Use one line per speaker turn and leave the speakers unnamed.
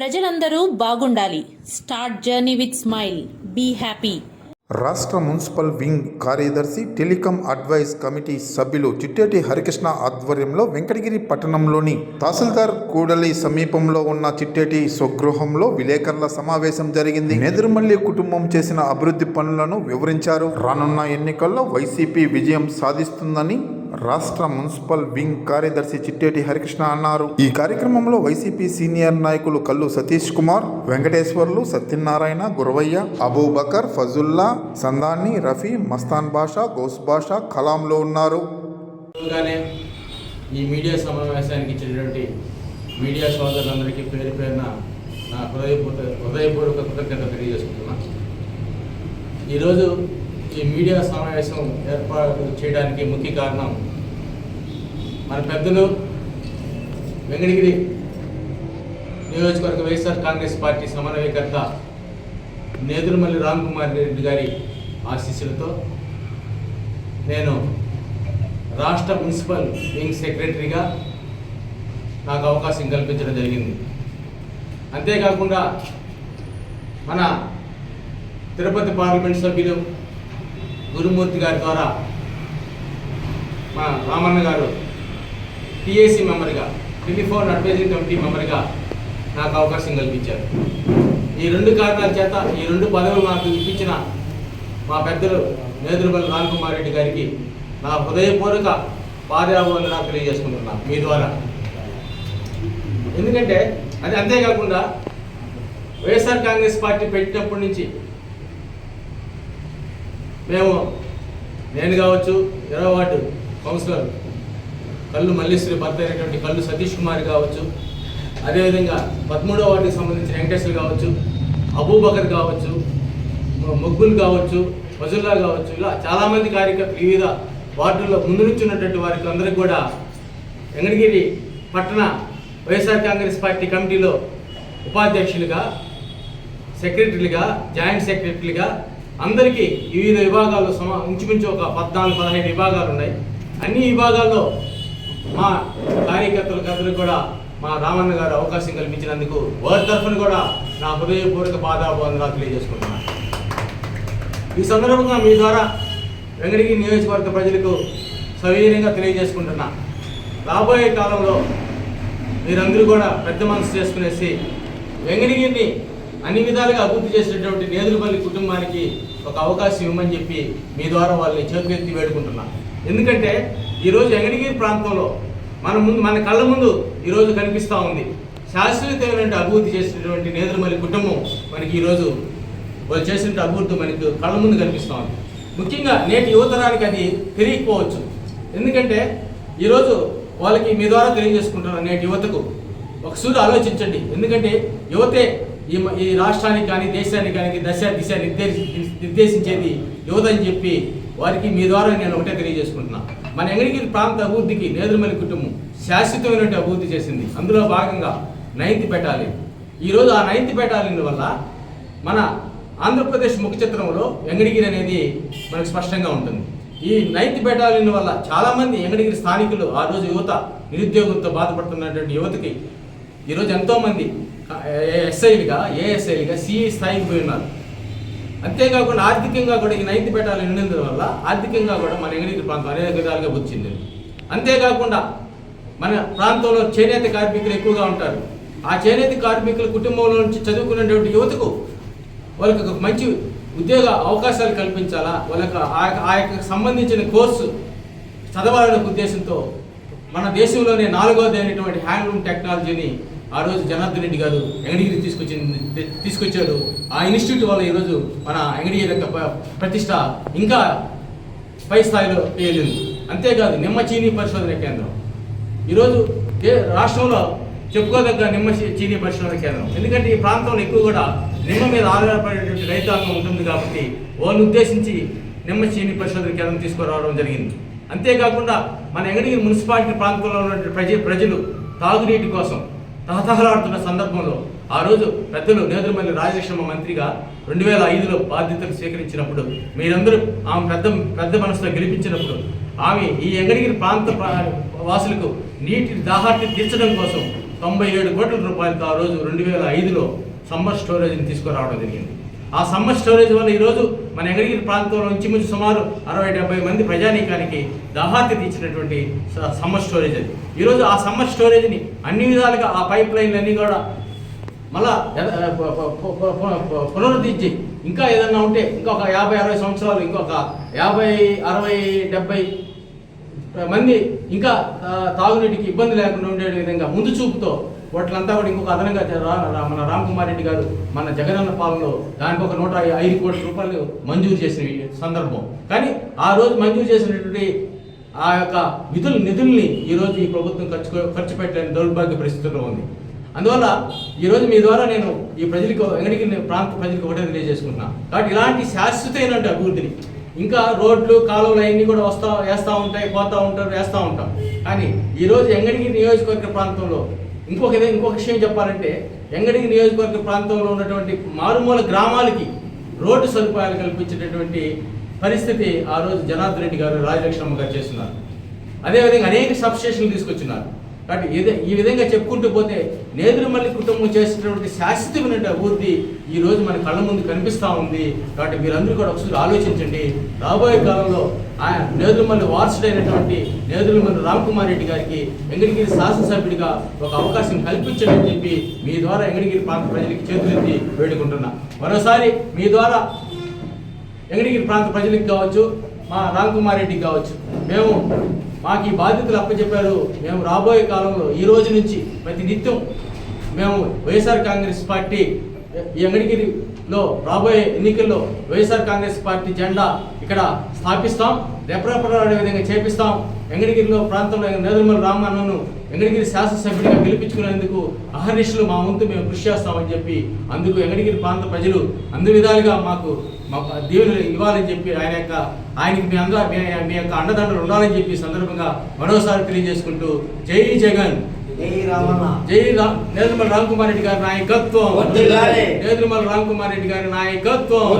ప్రజలందరూ బాగుండాలి. Start journey with smile. Be happy.
రాష్ట్ర మున్సిపల్ వింగ్ కార్యదర్శి టెలికాం అడ్వైజ్ కమిటీ సభ్యులు చిట్టేటి హరికృష్ణ ఆధ్వర్యంలో వెంకటగిరి పట్టణంలోని తహసీల్దార్ కూడలి సమీపంలో ఉన్న చిట్టేటి స్వగృహంలో విలేకరుల సమావేశం జరిగింది. నెదురుమల్లి కుటుంబం చేసిన అభివృద్ధి పనులను వివరించారు. రానున్న ఎన్నికల్లో వైసీపీ విజయం సాధిస్తుందని రాష్ట్ర మున్సిపల్ వింగ్ కార్యదర్శి చిట్టేటి హరికృష్ణ అన్నారు. ఈ కార్యక్రమంలో వైసీపీ సీనియర్ నాయకులు కల్లు సతీష్ కుమార్ వెంకటేశ్వర్లు సత్యనారాయణ గురవయ్య అబూబకర్ ఫజుల్లా సందాన్ని రఫీ మస్తాన్ బాషా గౌస్ బాషా కలాంలో ఉన్నారు.
ఈ మీడియా సమావేశానికి ఇచ్చినటువంటి మీడియా సోదరులందరికీ పేరు పేరున నా హృదయపూర్వక హృదయపూర్వక కృతజ్ఞత తెలియజేసుకుంటున్నా. ఈరోజు ఈ మీడియా సమావేశం ఏర్పాటు చేయడానికి ముఖ్య కారణం మన పెద్దలు వెంకటగిరి నియోజకవర్గ వైఎస్ఆర్ కాంగ్రెస్ పార్టీ సమన్వయకర్త నేదురుమల్లి రామ్ కుమార్ రెడ్డి గారి ఆశీస్సులతో నేను రాష్ట్ర మున్సిపల్ వింగ్ సెక్రటరీగా నాకు అవకాశం కల్పించడం జరిగింది. అంతేకాకుండా మన తిరుపతి పార్లమెంట్ సభ్యులు గురుమూర్తి గారి ద్వారా మా రామన్న గారు టిఏసి మెంబర్గా టెలిఫోన్ అడ్వైజింగ్ కమిటీ మెంబర్గా నాకు అవకాశం కల్పించారు. ఈ రెండు కారణాల చేత ఈ రెండు పదవులు నాకు ఇప్పించిన మా పెద్దలు నేదురుబల్ రామ్కుమార్ రెడ్డి గారికి నా హృదయపూర్వక పాదాభివందనాలు తెలియజేసుకుంటున్నాను మీ ద్వారా. ఎందుకంటే అది అంతేకాకుండా వైఎస్ఆర్ కాంగ్రెస్ పార్టీ పెట్టినప్పటి నుంచి మేము నేను కావచ్చు ఇరవై వార్డు కౌన్సిలర్ కళ్ళు మల్లేశ్వరి భర్త అయినటువంటి కళ్ళు సతీష్ కుమార్ కావచ్చు అదేవిధంగా పదమూడవ వార్డుకి సంబంధించిన వెంకటేశ్వర్ కావచ్చు అబూబకర్ కావచ్చు మొగ్గులు కావచ్చు వజుల్లా కావచ్చు ఇలా చాలామంది కార్యకర్తలు వివిధ వార్డుల్లో ముందు నుంచి ఉన్నటువంటి వారికి అందరికి కూడా వెంకటగిరి పట్టణ వైఎస్ఆర్ కాంగ్రెస్ పార్టీ కమిటీలో ఉపాధ్యక్షులుగా సెక్రటరీలుగా జాయింట్ సెక్రటరీలుగా అందరికీ వివిధ విభాగాలు సమా ఇంచుమించు ఒక పద్నాలుగు పదహైదు విభాగాలు ఉన్నాయి అన్ని విభాగాల్లో మా కార్యకర్తలకు అందరికీ కూడా మా రామన్న గారు అవకాశం కల్పించినందుకు వారి తరఫున కూడా నా హృదయపూర్వక బాధాబంధనాలు తెలియజేసుకుంటున్నాను. ఈ సందర్భంగా మీ ద్వారా వెంకటగిరి నియోజకవర్గ ప్రజలకు సవీరంగా తెలియజేసుకుంటున్నా. రాబోయే కాలంలో మీరందరూ కూడా పెద్ద మనసు చేసుకునేసి వెంకటగిరిని అన్ని విధాలుగా అభివృద్ధి చేసినటువంటి నేదురుపల్లి కుటుంబానికి ఒక అవకాశం ఇవ్వమని చెప్పి మీ ద్వారా వాళ్ళని చేతులెత్తి వేడుకుంటున్నాను ఎందుకంటే ఈరోజు వెంకటగిరి ప్రాంతంలో మన ముందు మన కళ్ళ ముందు ఈరోజు కనిపిస్తూ ఉంది. శాశ్వతమైనటువంటి అభివృద్ధి చేసినటువంటి నేదురుమల్లి కుటుంబం మనకి ఈరోజు వాళ్ళు చేసిన అభివృద్ధి మనకు కళ్ళ ముందు కనిపిస్తూ ఉంది. ముఖ్యంగా నేటి యువతరానికి అది తెలియకపోవచ్చు. ఎందుకంటే ఈరోజు వాళ్ళకి మీ ద్వారా తెలియజేసుకుంటున్నారు నేటి యువతకు ఒకసారి ఆలోచించండి. ఎందుకంటే యువతే ఈ ఈ రాష్ట్రానికి కానీ దేశానికి కానీ దశ దిశ నిర్దేశి నిర్దేశించేది యువత అని చెప్పి వారికి మీ ద్వారా నేను ఒకటే తెలియజేసుకుంటున్నా. మన ఎంగడిగిరి ప్రాంత అభివృద్ధికి నేదురుమల్లి కుటుంబం శాశ్వతమైనటువంటి అభివృద్ధి చేసింది. అందులో భాగంగా నైన్త్ పెట్టాలి ఈరోజు ఆ నైన్త్ పెట్టాలి వల్ల మన ఆంధ్రప్రదేశ్ ముఖ చిత్రంలో వెంగడగిరి అనేది మనకు స్పష్టంగా ఉంటుంది. ఈ నైన్త్ బెటాలియన్ వల్ల చాలామంది వెంగడగిరి స్థానికులు ఆ రోజు యువత నిరుద్యోగంతో బాధపడుతున్నటువంటి యువతకి ఈరోజు ఎంతోమంది ఎస్ఐలుగా ఏఎస్ఐలుగా సిఐ స్థాయికి పోయి ఉన్నారు. అంతేకాకుండా ఆర్థికంగా కూడా ఈ నైన్త్ పెట్టాలి ఉన్నందువల్ల వల్ల ఆర్థికంగా కూడా మన ఎంగడగిరి ప్రాంతం అనేక విధాలుగా వచ్చింది అంతేకాకుండా మన ప్రాంతంలో చేనేత కార్మికులు ఎక్కువగా ఉంటారు. ఆ చేనేత కార్మికుల కుటుంబంలో నుంచి చదువుకునేటువంటి యువతకు వాళ్ళకి ఒక మంచి ఉద్యోగ అవకాశాలు కల్పించాలా? వాళ్ళకి ఆ యొక్క సంబంధించిన కోర్సు చదవాలనే ఉద్దేశంతో మన దేశంలోనే నాలుగోది అయినటువంటి హ్యాండ్లూమ్ టెక్నాలజీని ఆ రోజు జనార్దన్ రెడ్డి గారు ఎంగడిగిరి తీసుకొచ్చి తీసుకొచ్చాడు. ఆ ఇన్స్టిట్యూట్ వల్ల ఈరోజు మన ఎంగడిగిరి యొక్క ప్రతిష్ట ఇంకా పై స్థాయిలో తేలింది అంతేకాదు నిమ్మ చీనీ పరిశోధన కేంద్రం. ఈరోజు ఏ రాష్ట్రంలో చెప్పుకోదగ్గ నిమ్మ చీనీ పరిశోధన కేంద్రం. ఎందుకంటే ఈ ప్రాంతంలో ఎక్కువ కూడా నిమ్మ మీద ఆధారపడేటువంటి రైతాంగం ఉంటుంది కాబట్టి వాళ్ళని ఉద్దేశించి నిమ్మ చీనీ పరిశోధన కేంద్రం తీసుకురావడం జరిగింది. అంతేకాకుండా మన ఎంగడిగిరి మున్సిపాలిటీ ప్రాంతంలో ఉన్నటువంటి ప్రజ ప్రజలు తాగునీటి కోసం తహతహలాడుతున్న సందర్భంలో ఆ రోజు పెద్దలు నేదురుమల్లి రాజలక్ష్మ మంత్రిగా రెండు వేల ఐదులో బాధ్యతలు స్వీకరించినప్పుడు మీరందరూ ఆమె పెద్ద పెద్ద మనసులో గెలిపించినప్పుడు ఆమె ఈ ఎంగడిగిరి ప్రాంత వాసులకు నీటి దాహార్తి తీర్చడం కోసం తొంభై ఏడు కోట్ల రూపాయలతో ఆ రోజు రెండు వేల ఐదులో సమ్మర్ స్టోరేజ్ని తీసుకురావడం జరిగింది. ఆ సమ్మర్ స్టోరేజ్ వల్ల ఈరోజు మన ఎంగళగిరి ప్రాంతంలో ఇంచుమించు సుమారు అరవై డెబ్బై మంది ప్రజానీకానికి దాహార్తి తీర్చినటువంటి స- సమ్మర్ స్టోరేజ్ అది. ఈరోజు ఆ సమ్మర్ స్టోరేజ్ని అన్ని విధాలుగా ఆ పైప్ లైన్లన్నీ కూడా మళ్ళా పునరుద్ధరించి ఇంకా ఏదన్నా ఉంటే ఇంకొక యాభై అరవై సంవత్సరాలు ఇంకొక యాభై అరవై డెబ్బై మంది ఇంకా తాగునీటికి ఇబ్బంది లేకుండా ఉండే విధంగా ముందు చూపుతో వాటిలంతా కూడా ఇంకొక అదనంగా మన రామ్కుమార్ రెడ్డి గారు మన జగనన్న పాలనలో దానికి ఒక నూట ఐదు కోట్ల రూపాయలు మంజూరు చేసిన ఈ సందర్భం. కానీ ఆ రోజు మంజూరు చేసినటువంటి ఆ యొక్క విధులు నిధుల్ని ఈరోజు ఈ ప్రభుత్వం ఖర్చు ఖర్చు పెట్టలేని దౌర్భాగ్య పరిస్థితుల్లో ఉంది. అందువల్ల ఈరోజు మీ ద్వారా నేను ఈ ప్రజలకు వెంకటగిరి ప్రాంత ప్రజలకు ఒకటే తెలియజేసుకుంటున్నాను కాబట్టి ఇలాంటి శాశ్వతమైన అభివృద్ధిని ఇంకా రోడ్లు కాలువలు అవన్నీ కూడా వస్తా వేస్తూ ఉంటాయి పోతూ ఉంటారు వేస్తూ ఉంటాం. కానీ ఈరోజు ఎంగడిగిరి నియోజకవర్గ ప్రాంతంలో ఇంకొక ఇంకొక విషయం చెప్పాలంటే ఎంగడిగిరి నియోజకవర్గ ప్రాంతంలో ఉన్నటువంటి మారుమూల గ్రామాలకి రోడ్డు సదుపాయాలు కల్పించేటటువంటి పరిస్థితి ఆ రోజు జనార్దన్ రెడ్డి గారు రాజలక్ష్మమ్మ గారు చేస్తున్నారు. అదేవిధంగా అనేక సబ్స్టేషన్లు తీసుకొచ్చినారు. కాబట్టి ఇదే ఈ విధంగా చెప్పుకుంటూ పోతే నేదురుమల్లి కుటుంబం చేసినటువంటి శాశ్వతమైన అభివృద్ధి ఈరోజు మన కళ్ళ ముందు కనిపిస్తూ ఉంది. కాబట్టి మీరందరూ కూడా ఒకసారి ఆలోచించండి. రాబోయే కాలంలో ఆయన నేదురుమల్లి వారసుడైనటువంటి నేదురుమల్లి రామ్కుమార్ రెడ్డి గారికి వెంకటగిరి శాసనసభ్యుడిగా ఒక అవకాశం కల్పించండి చెప్పి మీ ద్వారా వెంకటగిరి ప్రాంత ప్రజలకి చేతులెత్తి వేడుకుంటున్నా. మరోసారి మీ ద్వారా వెంకటగిరి ప్రాంత ప్రజలకు కావచ్చు మా రామ్ కుమార్ రెడ్డికి కావచ్చు. మేము మాకు ఈ బాధ్యతలు అప్పచెప్పారు. మేము రాబోయే కాలంలో ఈ రోజు నుంచి ప్రతి నిత్యం మేము వైఎస్ఆర్ కాంగ్రెస్ పార్టీ ఈ వెంకటగిరిలో రాబోయే ఎన్నికల్లో వైఎస్ఆర్ కాంగ్రెస్ పార్టీ జెండా ఇక్కడ స్థాపిస్తాం. రెపరెపలాడే విధంగా చేపిస్తాం. వెంకటగిరిలో ప్రాంతంలో నేదురుమల రామన్నను వెంకటగిరి శాసనసభ్యుడిగా గెలిపించుకునేందుకు అహర్నిశలు మా వంతు మేము కృషి చేస్తామని చెప్పి అందుకు వెంకటగిరి ప్రాంత ప్రజలు అన్ని విధాలుగా మాకు మా దీవెనలు ఇవ్వాలని చెప్పి ఆయన యొక్క ఆయనకి మీ అందరూ మీ మీ యొక్క అండదండలు ఉండాలని చెప్పి సందర్భంగా మరోసారి తెలియజేసుకుంటూ జై జగన్.
జై
రామ్ నేదురుమల రామ్ కుమార్ రెడ్డి గారి నాయకత్వం. నేదురుమల రామ్ కుమార్ రెడ్డి గారి నాయకత్వం.